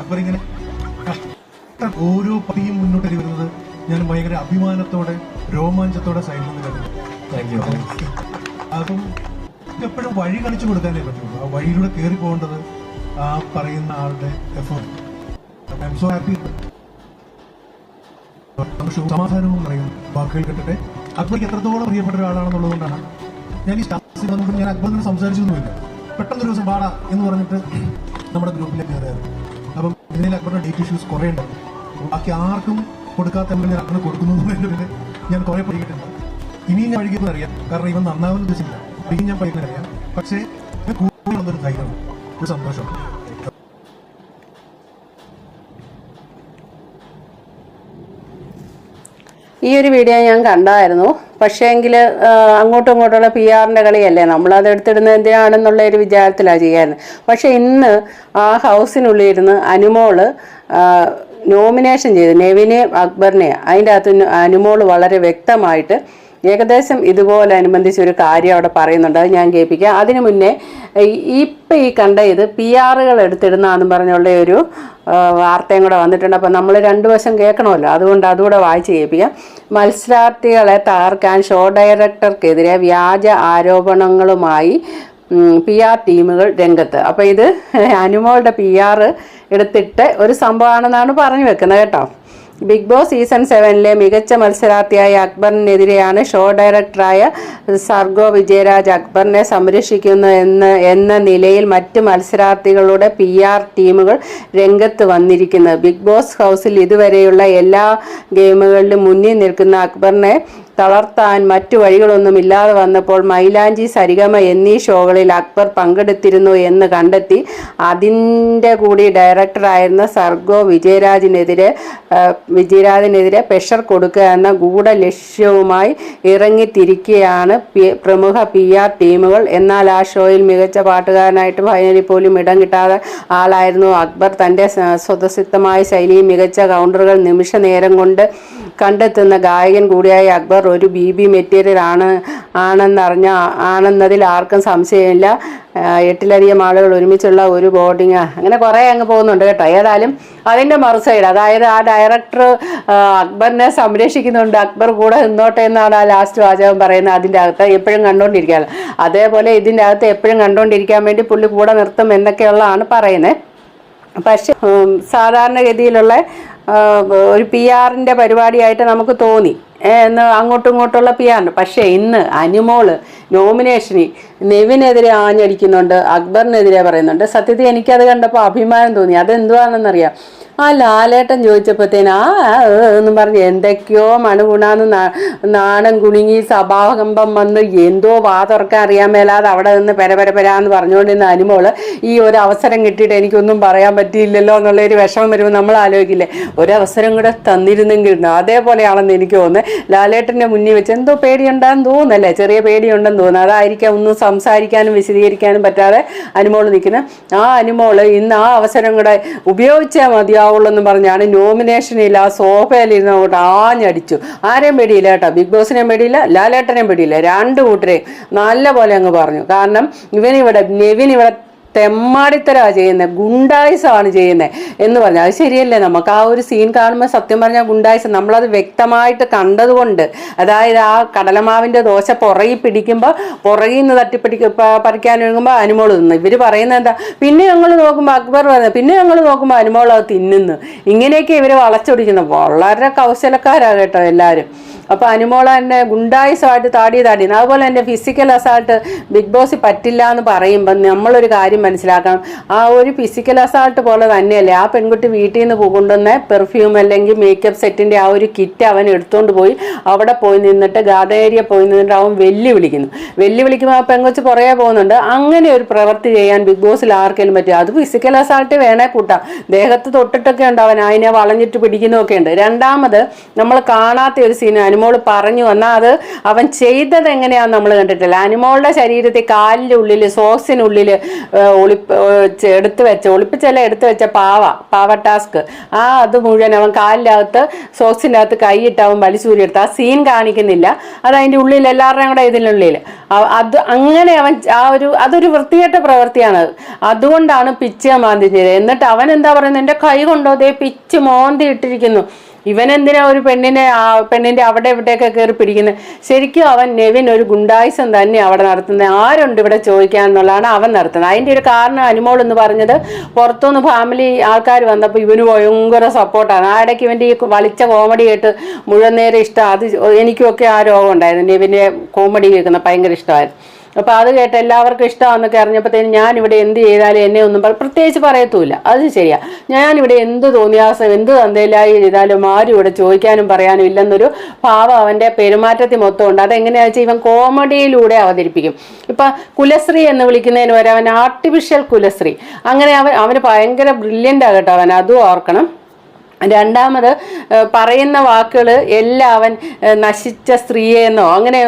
അക്ബർ ഇങ്ങനെ ഓരോ പതിയും മുന്നോട്ട് വരുന്നത് ഞാൻ ഭയങ്കര അഭിമാനത്തോടെ രോമാഞ്ചത്തോടെ സൈഡിൽ നിന്ന് കണ്ടു താങ്ക് യു അതും എപ്പോഴും വഴി കളിച്ചു കൊടുക്കാനേ പറ്റുള്ളൂ. ആ വഴിയിലൂടെ കയറി പോകേണ്ടത് ആ പറയുന്ന ആളുടെ effort I am so happy സമാധാനവും പറയും വാക്കുകൾ കിട്ടട്ടെ അക്ബർക്ക് എത്രത്തോളം പ്രിയപ്പെട്ട ഒരാളാണെന്നുള്ളതുകൊണ്ടാണ് ഞാൻ ഈ സ്റ്റാഫ് ഞാൻ അക്ബറിനോട് സംസാരിച്ചൊന്നുമില്ല. പെട്ടെന്നൊരു ദിവസം പാടാ എന്ന് പറഞ്ഞിട്ട് നമ്മുടെ ഗ്രൂപ്പിലേക്ക് കയറിയത് അപ്പം ഇതിൽ അക്ബറിന്റെ ഡേറ്റ് ഇഷ്യൂസ് കുറേ ഉണ്ട് ബാക്കി ആർക്കും കൊടുക്കാത്ത ഞാൻ അക്ബറിന് കൊടുക്കുന്നു എന്നതിന്റെ ഞാൻ കുറേ പഠിക്കിട്ടുണ്ട് ഇനിയും ഞാൻ വഴിക്കുന്നത് അറിയാം. കാരണം ഇവൻ നന്നാവുന്ന ഉദ്ദേശമില്ല ഇനി ഞാൻ പഠിക്കുന്നത് അറിയാം. പക്ഷേ കൂടുതൽ വന്നൊരു ധൈര്യമാണ്. ഒരു സന്തോഷമാണ്. ഈ ഒരു വീഡിയോ ഞാൻ കണ്ടായിരുന്നു. പക്ഷേങ്കിൽ അങ്ങോട്ടും ഇങ്ങോട്ടുള്ള പി ആറിന്റെ കളിയല്ലേ? നമ്മളത് എടുത്തിടുന്നത് എന്തിനാണെന്നുള്ള ഒരു വിചാരത്തിലാണ് ചെയ്യാറുണ്ട് പക്ഷേ ഇന്ന് ആ ഹൗസിനുള്ളിൽ ഇരുന്ന് അനുമോൾ നോമിനേഷൻ ചെയ്ത് നെവിനെ അക്ബറിനെ അതിന്റെ അകത്ത് അനുമോൾ വളരെ വ്യക്തമായിട്ട് ഏകദേശം ഇതുപോലെ അനുബന്ധിച്ച് ഒരു കാര്യം അവിടെ പറയുന്നുണ്ട്. അത് ഞാൻ കേൾപ്പിക്കാം. അതിനു മുന്നേ ഇപ്പം ഈ കണ്ട ഇത് പി ആറുകൾ എടുത്തിടുന്നതെന്ന് പറഞ്ഞുള്ള ഒരു വാർത്തയും കൂടെ വന്നിട്ടുണ്ട്. അപ്പം നമ്മൾ രണ്ടു വശം കേൾക്കണമല്ലോ. അതുകൊണ്ട് അതുകൂടെ വായിച്ച് കേൾപ്പിക്കാം. മത്സരാർത്ഥികളെ തകർക്കാൻ ഷോ ഡയറക്ടർക്കെതിരെ വ്യാജ ആരോപണങ്ങളുമായി പി ആർ ടീമുകൾ രംഗത്ത്. അപ്പോൾ ഇത് അനുമോളുടെ പി ആർ എടുത്തിട്ട് ഒരു സംഭവമാണെന്നാണ് പറഞ്ഞു വെക്കുന്നത് കേട്ടോ. ബിഗ് ബോസ് സീസൺ സെവനിലെ മികച്ച മത്സരാർത്ഥിയായ അക്ബറിനെതിരെയാണ് ഷോ ഡയറക്ടറായ സർഗോ വിജയരാജ് അക്ബറിനെ സംരക്ഷിക്കുന്നു എന്ന് നിലയിൽ മറ്റ് മത്സരാർത്ഥികളുടെ പി ആർ ടീമുകൾ രംഗത്ത് വന്നിരിക്കുന്നത്. ബിഗ് ബോസ് ഹൗസിൽ ഇതുവരെയുള്ള എല്ലാ ഗെയിമുകളിലും മുന്നിൽ നിൽക്കുന്ന അക്ബറിനെ തളർത്താൻ മറ്റു വഴികളൊന്നുമില്ലാതെ വന്നപ്പോൾ മൈലാഞ്ചി സരിഗമ എന്നീ ഷോകളിൽ അക്ബർ പങ്കെടുത്തിരുന്നു എന്ന് കണ്ടെത്തി. അതിന്റെ കൂടി ഡയറക്ടറായിരുന്ന സർഗോ വിജയരാജിനെതിരെ വിജയരാജിനെതിരെ പ്രഷർ കൊടുക്കുക എന്ന ഗൂഢ ലക്ഷ്യവുമായി ഇറങ്ങിത്തിരിക്കുകയാണ് പ്രമുഖ പി ആർ ടീമുകൾ. എന്നാൽ ആ ഷോയിൽ മികച്ച പാട്ടുകാരനായിട്ട് ഫൈനലിൽ പോലും ഇടം കിട്ടാതെ ആളായിരുന്നു അക്ബർ. തന്റെ സ്വതസിദ്ധമായ ശൈലിയും മികച്ച കൗണ്ടറുകൾ നിമിഷ നേരം കൊണ്ട് കണ്ടെത്തുന്ന ഗായകൻ കൂടിയായ അക്ബർ ഒരു ബി ബി മെറ്റീരിയൽ ആണ് ആണെന്നറിഞ്ഞ ആണെന്നതിൽ ആർക്കും സംശയമില്ല. എട്ടിലധികം ആളുകൾ ഒരുമിച്ചുള്ള ഒരു ബോർഡിങ്. അങ്ങനെ കുറേ അങ്ങ് പോകുന്നുണ്ട് കേട്ടോ. ഏതായാലും അതിന്റെ മറുസൈഡ് അതായത് ആ ഡയറക്ടർ അക്ബറിനെ സംരക്ഷിക്കുന്നുണ്ട്. അക്ബർ കൂടെ നിന്നോട്ടെ എന്നാണ് ആ ലാസ്റ്റ് വാചകം പറയുന്നത് അതിന്റെ അകത്ത്. എപ്പോഴും കണ്ടുകൊണ്ടിരിക്കുകയാണ് അതേപോലെ ഇതിന്റെ അകത്ത് എപ്പോഴും കണ്ടുകൊണ്ടിരിക്കാൻ വേണ്ടി പുള്ളി കൂടെ നിർത്തും എന്നൊക്കെയുള്ളതാണ് പറയുന്നത്. പക്ഷെ സാധാരണഗതിയിലുള്ള ഒരു പി ആറിന്റെ പരിപാടിയായിട്ട് നമുക്ക് തോന്നി. എന്ന് അങ്ങോട്ടും ഇങ്ങോട്ടുള്ള പി ആറിന് പക്ഷേ ഇന്ന് അനുമോൾ നോമിനേഷനിൽ നെവിനെതിരെ ആഞ്ഞടിക്കുന്നുണ്ട് അക്ബറിനെതിരെ പറയുന്നുണ്ട്. സത്യത്തിൽ എനിക്കത് കണ്ടപ്പോൾ അഭിമാനം തോന്നി. അതെന്തുവാണെന്നറിയാം? ആ ലാലേട്ടൻ ചോദിച്ചപ്പോഴത്തേന് ആ എന്ന് പറഞ്ഞ് എന്തൊക്കെയോ മണുകുണാന്ന് നാണം കുണുങ്ങി സഭാകമ്പം വന്ന് എന്തോ വാ തുറക്കാൻ അറിയാൻ മേലാതെ അവിടെ നിന്ന് പെരപരപരാന്ന് പറഞ്ഞുകൊണ്ടിരുന്ന അനുമോൾ ഈ ഒരു അവസരം കിട്ടിയിട്ട് എനിക്കൊന്നും പറയാൻ പറ്റിയില്ലല്ലോ എന്നുള്ള ഒരു വിഷമം വരുമ്പോൾ നമ്മൾ ആലോചിക്കില്ലേ? ഒരവസരം കൂടെ തന്നിരുന്നെങ്കിൽ. അതേപോലെയാണെന്ന് എനിക്ക് തോന്നുന്നത് ലാലേട്ടന്റെ മുന്നിൽ വെച്ച് എന്തോ പേടിയുണ്ടെന്ന് തോന്നുന്നല്ലേ? ചെറിയ പേടിയുണ്ടെന്ന് തോന്നുന്നു. അതായിരിക്കാം ഒന്നും സംസാരിക്കാനും വിശദീകരിക്കാനും പറ്റാതെ അനുമോൾ നിൽക്കുന്നത് ആ അനുമോൾ ഇന്ന് ആ അവസരം കൂടെ ഉപയോഗിച്ചേ മതിയാവുള്ളൂ എന്ന് പറഞ്ഞാണ് നോമിനേഷൻ ആ സോഫയിലിരുന്ന് അങ്ങോട്ട് ആഞ്ഞടിച്ചു. ആരെയും പേടിയില്ല കേട്ടോ. ബിഗ് ബോസിനെയും പേടിയില്ല ലാലേട്ടനെയും പേടിയില്ല. രണ്ട് കൂട്ടരെയും നല്ല പോലെ അങ്ങ് പറഞ്ഞു. കാരണം ഇവനിവിടെ നെവിൻ ഇവിടെ തെമ്മാടിത്തരമാണ് ചെയ്യുന്നത് ഗുണ്ടായുസമാണ് ചെയ്യുന്നത് എന്ന് പറഞ്ഞാൽ അത് ശരിയല്ലേ? നമുക്ക് ആ ഒരു സീൻ കാണുമ്പോൾ സത്യം പറഞ്ഞാൽ ഗുണ്ടായുസം നമ്മളത് വ്യക്തമായിട്ട് കണ്ടതുകൊണ്ട് അതായത് ആ കടലമാവിന്റെ ദോശ പുറകിൽ പിടിക്കുമ്പോൾ പുറകിൽ നിന്ന് തട്ടിപ്പിടിക്ക പറിക്കാൻ ഒരുങ്ങുമ്പോൾ അനുമോൾ തിന്നു. ഇവർ പറയുന്നത് എന്താ? പിന്നെ ഞങ്ങൾ നോക്കുമ്പോൾ അക്ബർ പറയുന്നത് പിന്നെ ഞങ്ങൾ നോക്കുമ്പോൾ അനുമോൾ അത് തിന്നുന്നു. ഇങ്ങനെയൊക്കെ ഇവർ വളച്ചൊടിക്കുന്നത്. വളരെ കൗശലക്കാരാണ് കേട്ടോ എല്ലാവരും അപ്പോൾ അനുമോള തന്നെ ഗുണ്ടായുസമായിട്ട് താടി താടി അതുപോലെ തന്നെ ഫിസിക്കൽ അസാൾട്ട് ബിഗ് ബോസ് പറ്റില്ല എന്ന് പറയുമ്പോൾ നമ്മളൊരു കാര്യം മനസ്സിലാക്കണം. ആ ഒരു ഫിസിക്കൽ അസാൾട്ട് പോലെ തന്നെയല്ലേ ആ പെൺകുട്ടി വീട്ടിൽ നിന്ന് കൊണ്ടുവന്ന പെർഫ്യൂം അല്ലെങ്കിൽ മേക്കപ്പ് സെറ്റിന്റെ ആ ഒരു കിറ്റ് അവൻ എടുത്തുകൊണ്ട് പോയി അവിടെ പോയി നിന്നിട്ട് ഏരിയ പോയി നിന്നിട്ട് അവൻ വെല്ലുവിളിക്കുന്നു. വെല്ലുവിളിക്കുമ്പോൾ ആ പെങ്കൊച്ച് പുറകെ പോകുന്നുണ്ട്. അങ്ങനെ ഒരു പ്രവൃത്തി ചെയ്യാൻ ബിഗ് ബോസിൽ ആർക്കെങ്കിലും പറ്റും അത് ഫിസിക്കൽ അസാൾട്ട് വേണേ കൂട്ടാം. ദേഹത്ത് തൊട്ടിട്ടൊക്കെ ഉണ്ട് അവൻ. അതിനെ വളഞ്ഞിട്ട് പിടിക്കുന്നൊക്കെ ഉണ്ട്. രണ്ടാമത് നമ്മൾ കാണാത്ത ഒരു സീൻ അനുമോൾ പറഞ്ഞു എന്നാൽ അത് അവൻ ചെയ്തത് എങ്ങനെയാന്ന് നമ്മൾ കണ്ടിട്ടില്ല. അനുമോളുടെ ശരീരത്തിൽ കാലിന്റെ ഉള്ളിൽ സോക്സിനുള്ളിൽ ഒളിപ്പ് എടുത്തു വെച്ച ഒളിപ്പിച്ചല്ല എടുത്തു വെച്ച പാവ പാവ ടാസ്ക് ആ അത് മുഴുവൻ അവൻ കാലിനകത്ത് സോക്സിന്റെ അകത്ത് കൈയിട്ട് അവൻ വലിച്ചൂരിയെടുത്ത് ആ സീൻ കാണിക്കുന്നില്ല. അത് അതിന്റെ ഉള്ളിൽ എല്ലാവരുടെയും കൂടെ ഇതിനുള്ളിൽ. അത് അങ്ങനെ അവൻ ആ ഒരു അതൊരു വൃത്തികെട്ട പ്രവൃത്തിയാണ്. അതുകൊണ്ടാണ് പിച്ച് മാന്തി ചെയ്തത് എന്നിട്ട് അവൻ എന്താ പറയുന്നത്? എന്റെ കൈ കൊണ്ടോ അതേ പിച്ച് മോന്തി ഇട്ടിരിക്കുന്നു. ഇവനെന്തിനാ ഒരു പെണ്ണിനെ പെണ്ണിന്റെ അവിടെ ഇവിടെയൊക്കെ കയറി പിടിക്കുന്നത് ശരിക്കും അവൻ നെവിൻ ഒരു ഗുണ്ടായിസം തന്നെ അവിടെ നടത്തുന്നത് ആരുണ്ട് ഇവിടെ ചോദിക്കാൻ എന്നുള്ളതാണ് അവൻ നടത്തുന്നത് അതിന്റെ ഒരു കാരണം അനുമോൾ എന്ന് പറഞ്ഞത് പുറത്തുനിന്ന് ഫാമിലി ആൾക്കാർ വന്നപ്പോൾ ഇവന് ഭയങ്കര സപ്പോർട്ടാണ് ആ ഇടയ്ക്ക് ഇവന്റെ ഈ വളിച്ച കോമഡി കേട്ട് മുഴുവൻ നേരം ഇഷ്ടം. അത് എനിക്കൊക്കെ ആ രോഗം ഉണ്ടായിരുന്നു. നെവിന്റെ കോമഡി കേൾക്കുന്ന ഭയങ്കര ഇഷ്ടമായിരുന്നു. അപ്പോൾ അത് കേട്ട് എല്ലാവർക്കും ഇഷ്ടമാണെന്നൊക്കെ അറിഞ്ഞപ്പോഴത്തേനും ഞാൻ ഇവിടെ എന്ത് ചെയ്താലും എന്നെ ഒന്നും പ്രത്യേകിച്ച് പറയത്തുമില്ല അത് ശരിയാ. ഞാൻ ഇവിടെ എന്ത് തോന്നിയാസം എന്ത് തന്തയിലായി ചെയ്താലും ആരും ഇവിടെ ചോദിക്കാനും പറയാനും ഇല്ലെന്നൊരു ഭാവം അവന്റെ പെരുമാറ്റത്തിൽ മൊത്തം ഉണ്ട്. അതെങ്ങനെയാണെന്ന് വെച്ചാൽ ഇവൻ കോമഡിയിലൂടെ അവതരിപ്പിക്കും. ഇപ്പം കുലശ്രീ എന്ന് വിളിക്കുന്നതിന് വരെ അവൻ ആർട്ടിഫിഷ്യൽ കുലശ്രീ. അങ്ങനെ അവൻ അവന് ഭയങ്കര ബ്രില്യന്റ് ആകട്ടെ അവൻ. അതും ഓർക്കണം. രണ്ടാമത് പറയുന്ന വാക്കുകൾ എല്ലാം അവൻ നശിച്ച സ്ത്രീയെന്നോ അങ്ങനെ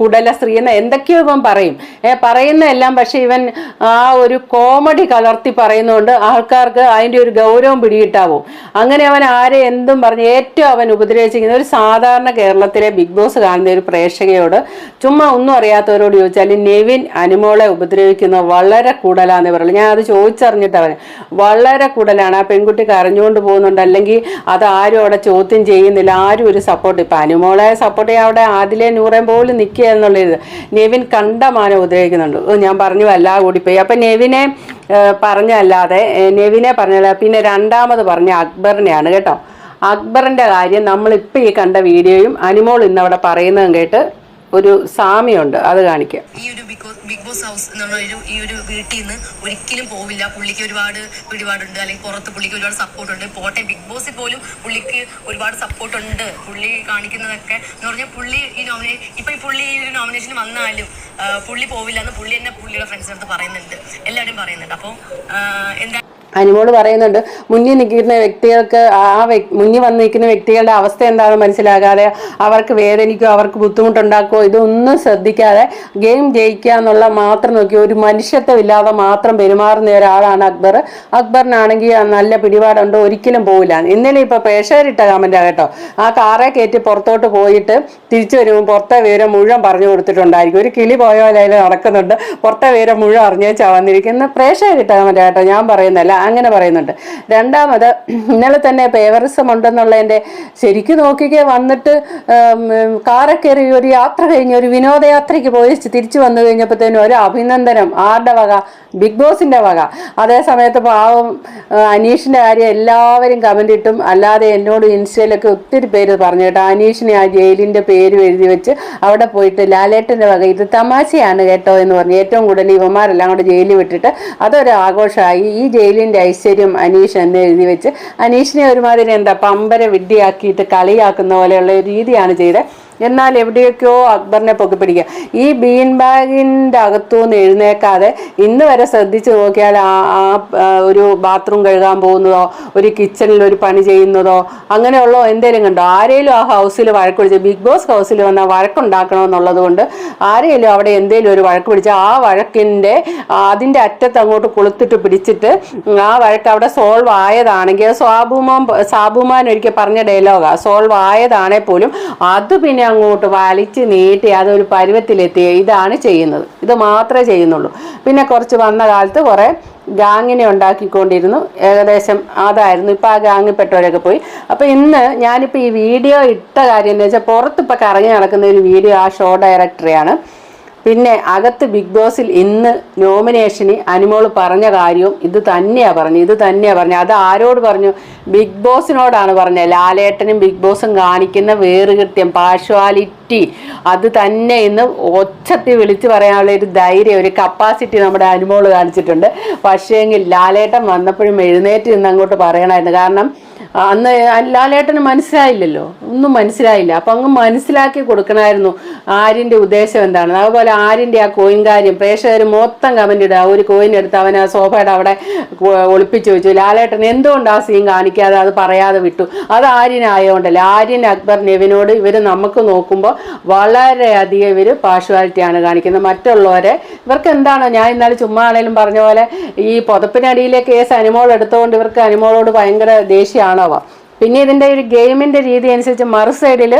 കുടല സ്ത്രീയെന്നോ എന്തൊക്കെയോ ഇവൻ പറയും. പറയുന്ന എല്ലാം പക്ഷെ ഇവൻ ആ ഒരു കോമഡി കലർത്തി പറയുന്നതുകൊണ്ട് ആൾക്കാർക്ക് അതിന്റെ ഒരു ഗൗരവം പിടികിട്ടാവും. അങ്ങനെ അവൻ ആരെ എന്തും പറഞ്ഞ് ഏറ്റവും അവൻ ഉപദ്രവിച്ചിരിക്കുന്ന ഒരു സാധാരണ കേരളത്തിലെ ബിഗ് ബോസ് കാണുന്ന ഒരു പ്രേക്ഷകയോട് ചുമ്മാ ഒന്നും അറിയാത്തവരോട് ചോദിച്ചാൽ നെവിൻ അനുമോളെ ഉപദ്രവിക്കുന്ന വളരെ കൂടുതലാന്ന് പറയുള്ളൂ. ഞാൻ അത് ചോദിച്ചറിഞ്ഞിട്ട് അവൻ വളരെ കൂടലാണ്. ആ പെൺകുട്ടി കരഞ്ഞുകൊണ്ട് പോകുന്നുണ്ട്. അല്ലെങ്കിൽ അത് ആരും അവിടെ ചോദ്യം ചെയ്യുന്നില്ല. ആരും ഒരു സപ്പോർട്ട് ഇപ്പം അനുമോളെ സപ്പോർട്ട് ചെയ്യാൻ അവിടെ ആദിലെ നൂറേം പോലും നിൽക്കുക എന്നുള്ളത് നെവിൻ കണ്ടമാനം ഉപദ്രവിക്കുന്നുണ്ട് ഞാൻ പറഞ്ഞു അല്ല കൂടിപ്പോയി. അപ്പം നെവിനെ പറഞ്ഞല്ലാതെ നെവിനെ പറഞ്ഞല്ല പിന്നെ രണ്ടാമത് പറഞ്ഞ അക്ബറിനെയാണ് കേട്ടോ. അക്ബറിന്റെ കാര്യം നമ്മളിപ്പോൾ ഈ കണ്ട വീഡിയോയും അനുമോൾ ഇന്നവിടെ പറയുന്നതും കേട്ട് ഒരു സാമ്യമുണ്ട്. അത് കാണിക്കാം. ഈ ഒരു ബിഗ് ബോസ് ഹൗസ് ഒരു ഈ ഒരു വീട്ടിൽ നിന്ന് ഒരിക്കലും പോവില്ല. പുള്ളിക്ക് ഒരുപാട് പിടിപാടുണ്ട് അല്ലെങ്കിൽ പുറത്ത് പുള്ളിക്ക് ഒരുപാട് സപ്പോർട്ട് ഉണ്ട്. പോട്ടെ ബിഗ് ബോസിൽ പോലും പുള്ളിക്ക് ഒരുപാട് സപ്പോർട്ട് ഉണ്ട്. പുള്ളി കാണിക്കുന്നതൊക്കെ എന്ന് പറഞ്ഞാൽ പുള്ളി ഈ നോമിനേ ഇപ്പൊ ഈ പുള്ളി ഈ ഒരു നോമിനേഷൻ വന്നാലും പുള്ളി പോവില്ല എന്ന് പുള്ളി തന്നെ പുള്ളിയുടെ ഫ്രണ്ട്സിനടുത്ത് പറയുന്നുണ്ട്. എല്ലാവരും പറയുന്നുണ്ട്. അപ്പോൾ എന്താ അനുമോൾ പറയുന്നുണ്ട് മുന്നിൽ നിൽക്കുന്ന വ്യക്തികൾക്ക് ആ മുന്നിൽ വന്ന് നിൽക്കുന്ന വ്യക്തികളുടെ അവസ്ഥ എന്താണെന്ന് മനസ്സിലാകാതെ അവർക്ക് വേദനിക്കോ അവർക്ക് ബുദ്ധിമുട്ടുണ്ടാക്കോ ഇതൊന്നും ശ്രദ്ധിക്കാതെ ഗെയിം ജയിക്കുക എന്നുള്ള മാത്രം നോക്കി ഒരു മനുഷ്യത്വമില്ലാതെ മാത്രം പെരുമാറുന്ന ഒരാളാണ് അക്ബർ. അക്ബറിനാണെങ്കിൽ നല്ല പിടിപാടുണ്ട് ഒരിക്കലും പോവില്ല. ഇന്നലെ ഇപ്പോൾ പ്രേക്ഷകരിട്ട കമന്റാ കേട്ടോ. ആ കാറെ കയറ്റി പുറത്തോട്ട് പോയിട്ട് തിരിച്ചു വരുമ്പോൾ പുറത്തെ വിവരം മുഴുവൻ പറഞ്ഞു കൊടുത്തിട്ടുണ്ടായിരിക്കും. ഒരു കിളി പോയ പോലെ നടക്കുന്നുണ്ട്. പുറത്തെ വിവരം മുഴുവൻ അറിഞ്ഞേച്ചാ വന്നിരിക്കുന്നത് പ്രേക്ഷകരിട്ട കമന്റാ കേട്ടോ. ഞാൻ പറയുന്നല്ല അങ്ങനെ പറയുന്നുണ്ട്. രണ്ടാമത് ഇന്നലെ തന്നെ പേവറിസം ഉണ്ടെന്നുള്ളതിന്റെ ശരിക്കും നോക്കിക്കെ വന്നിട്ട് കാറക്കേറി കാറെ കയറി ഒരു യാത്ര കഴിഞ്ഞ് ഒരു വിനോദയാത്രയ്ക്ക് പോയി തിരിച്ചു വന്നു കഴിഞ്ഞപ്പോഴത്തേനും ഒരു അഭിനന്ദനം ആരുടെ വക? ബിഗ് ബോസിന്റെ വക. അതേ സമയത്ത് പാവം അനീഷിന്റെ കാര്യം എല്ലാവരും കമന്റ് ഇട്ടും അല്ലാതെ എന്നോട് ഇൻസ്റ്റയിലൊക്കെ ഒത്തിരി പേര് പറഞ്ഞു കേട്ടോ. അനീഷിനെ ആ ജയിലിന്റെ പേര് എഴുതി വെച്ച് അവിടെ പോയിട്ട് ലാലേട്ടന്റെ വക ഇത് തമാശയാണ് കേട്ടോ എന്ന് പറഞ്ഞു. ഏറ്റവും കൂടുതൽ ഇവന്മാരെല്ലാം കൂടെ ജയിലിൽ വിട്ടിട്ട് അതൊരു ആഘോഷമായി. ഈ ജയിലിന്റെ ഐശ്വര്യം അനീഷ് എന്ന് എഴുതി വെച്ച്. അനീഷിനെ ഒരുമാതിരി എന്താ പമ്പര വിദ്യയാക്കിയിട്ട് കളിയാക്കുന്ന പോലെയുള്ള രീതിയാണ് ചെയ്തത്. എന്നാൽ എവിടെയൊക്കെയോ അക്ബറിനെ പൊക്കി പിടിക്കുക ഈ ബീൻ ബാഗിന്റെ അകത്തുനിന്ന് എഴുന്നേക്കാതെ ഇന്ന് വരെ ശ്രദ്ധിച്ചു നോക്കിയാൽ ആ ഒരു ബാത്റൂം കഴുകാൻ പോകുന്നതോ ഒരു കിച്ചണിൽ ഒരു പണി ചെയ്യുന്നതോ അങ്ങനെയുള്ള എന്തെങ്കിലും കണ്ടോ? ആരെങ്കിലും ആ ഹൗസിൽ വഴക്ക് പിടിച്ച് ബിഗ് ബോസ് ഹൗസിൽ വന്നാൽ വഴക്കുണ്ടാക്കണമെന്നുള്ളത് കൊണ്ട് ആരെങ്കിലും അവിടെ എന്തെങ്കിലും ഒരു വഴക്ക് പിടിച്ച് ആ വഴക്കിന്റെ അതിന്റെ അറ്റത്ത് അങ്ങോട്ട് കൊളുത്തിട്ട് പിടിച്ചിട്ട് ആ വഴക്ക് അവിടെ സോൾവ് ആയതാണെങ്കിൽ സ്വാഭുമാൻ സാബുമാൻ ഒരിക്കൽ പറഞ്ഞ ഡയലോഗാണ് സോൾവ് ആയതാണെങ്കിൽ പോലും അത് പിന്നെ അങ്ങോട്ട് വലിച്ച് നീട്ടി അതൊരു പരുവത്തിലെത്തി. ഇതാണ് ചെയ്യുന്നത്. ഇത് മാത്രമേ ചെയ്യുന്നുള്ളൂ. പിന്നെ കുറച്ച് വന്ന കാലത്ത് കുറേ ഗാങ്ങിനെ ഉണ്ടാക്കിക്കൊണ്ടിരുന്നു. ഏകദേശം അതായിരുന്നു. ഇപ്പം ആ ഗാങ്ങിൽ പെട്ടവരൊക്കെ പോയി. അപ്പോൾ ഇന്ന് ഞാനിപ്പോൾ ഈ വീഡിയോ ഇട്ട കാര്യം എന്ന് വെച്ചാൽ പുറത്തിപ്പോൾ കറങ്ങി നടക്കുന്ന ഒരു വീഡിയോ ആ ഷോ ഡയറക്ടറെയാണ്. പിന്നെ അകത്ത് ബിഗ് ബോസിൽ ഇന്ന് നോമിനേഷന് അനിമോൾ പറഞ്ഞ കാര്യവും ഇത് തന്നെയാണ് പറഞ്ഞു ഇത് തന്നെയാണ് പറഞ്ഞു അത് ആരോട് പറഞ്ഞു? ബിഗ് ബോസിനോടാണ് പറഞ്ഞത്. ലാലേട്ടനും ബിഗ് ബോസും കാണിക്കുന്ന വേറുകൃത്യം പാഷ്വാലിറ്റി അത് തന്നെ ഇന്ന് ഒച്ചത്തിൽ വിളിച്ചു പറയാനുള്ള ഒരു ധൈര്യം ഒരു കപ്പാസിറ്റി നമ്മുടെ അനിമോൾ കാണിച്ചിട്ടുണ്ട്. പക്ഷേങ്കിൽ ലാലേട്ടൻ വന്നപ്പോഴും എഴുന്നേറ്റ് നിന്ന് അങ്ങോട്ട് പറയണമായിരുന്നു. കാരണം അന്ന് ലാലേട്ടന് മനസ്സിലായില്ലല്ലോ. ഒന്നും മനസ്സിലായില്ല. അപ്പം അങ്ങ് മനസ്സിലാക്കി കൊടുക്കണമായിരുന്നു ആര്യന്റെ ഉദ്ദേശം എന്താണ് അതുപോലെ ആര്യന്റെ ആ കോയിൻ കാര്യം പ്രേക്ഷകർ മൊത്തം കമന്റ് ഇടുക. ഒരു കോയിൻ എടുത്ത് അവൻ ആ സോഫയുടെ അവിടെ ഒളിപ്പിച്ചു വെച്ചു. ലാലേട്ടൻ എന്തുകൊണ്ട് ആ സീൻ കാണിക്കാതെ അത് പറയാതെ വിട്ടു? അത് ആര്യനായതുകൊണ്ടല്ലേ ആര്യൻ അക്ബർ നെവിനോട് ഇവർ നമുക്ക് നോക്കുമ്പോൾ വളരെയധികം ഇവർ പാർഷ്വാലിറ്റിയാണ് കാണിക്കുന്നത്. മറ്റുള്ളവരെ ഇവർക്ക് എന്താണോ? ഞാൻ ഇന്നാലും ചുമ്മാ ആണേലും പറഞ്ഞ പോലെ ഈ പുതപ്പിനടിയിലെ കേസ് അനുമോൾ എടുത്തുകൊണ്ട് ഇവർക്ക് അനുമോളോട് ഭയങ്കര держава. പിന്നെ ഇതിന്റെ ഒരു ഗെയിമിന്റെ രീതി അനുസരിച്ച് മറു സൈഡിൽ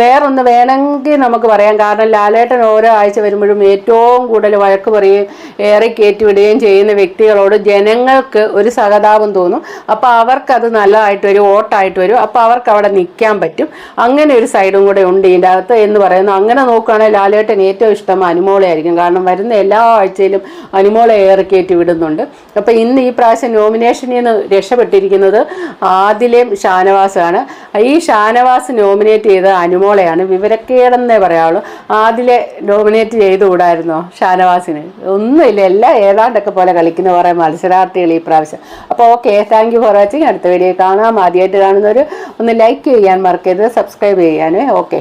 വേറൊന്ന് വേണമെങ്കിൽ നമുക്ക് പറയാം. കാരണം ലാലേട്ടൻ ഓരോ ആഴ്ച വരുമ്പോഴും ഏറ്റവും കൂടുതൽ വഴക്ക് പറയുകയും ഏറെ കയറ്റിവിടുകയും ചെയ്യുന്ന വ്യക്തികളോട് ജനങ്ങൾക്ക് ഒരു സഹതാപം തോന്നും. അപ്പോൾ അവർക്കത് നല്ലതായിട്ട് വരും ഓട്ടായിട്ട് വരും. അപ്പോൾ അവർക്ക് അവിടെ നിൽക്കാൻ പറ്റും. അങ്ങനെ ഒരു സൈഡും കൂടെ ഉണ്ട് ഇതിന്റെ അകത്ത് എന്ന് പറയുന്നു. അങ്ങനെ നോക്കുകയാണെങ്കിൽ ലാലേട്ടൻ ഏറ്റവും ഇഷ്ടം അനുമോളയായിരിക്കും. കാരണം വരുന്ന എല്ലാ ആഴ്ചയിലും അനുമോളെ ഏറെ കയറ്റി വിടുന്നുണ്ട്. അപ്പോൾ ഇന്ന് ഈ പ്രാവശ്യം നോമിനേഷനിൽ നിന്ന് രക്ഷപ്പെട്ടിരിക്കുന്നത് ആദിലേം ഷാനവാസാണ്. ഈ ഷാനവാസ് നോമിനേറ്റ് ചെയ്ത അനുമോളയാണ് വിവരക്കേടെന്നേ പറയാവുള്ളൂ. ആദ്യം നോമിനേറ്റ് ചെയ്തുകൂടായിരുന്നോ ഷാനവാസിന്? ഒന്നുമില്ല എല്ലാം ഏതാണ്ടൊക്കെ പോലെ കളിക്കുന്ന കുറേ മത്സരാർത്ഥികൾ ഈ പ്രാവശ്യം. അപ്പോൾ okay thank you for watching അടുത്ത വീഡിയോ കാണാം. ആദ്യമായിട്ട് കാണുന്നവർ ഒന്ന് ലൈക്ക് ചെയ്യാൻ മറക്കരുത് സബ്സ്ക്രൈബ് ചെയ്യാനേ. ഓക്കെ.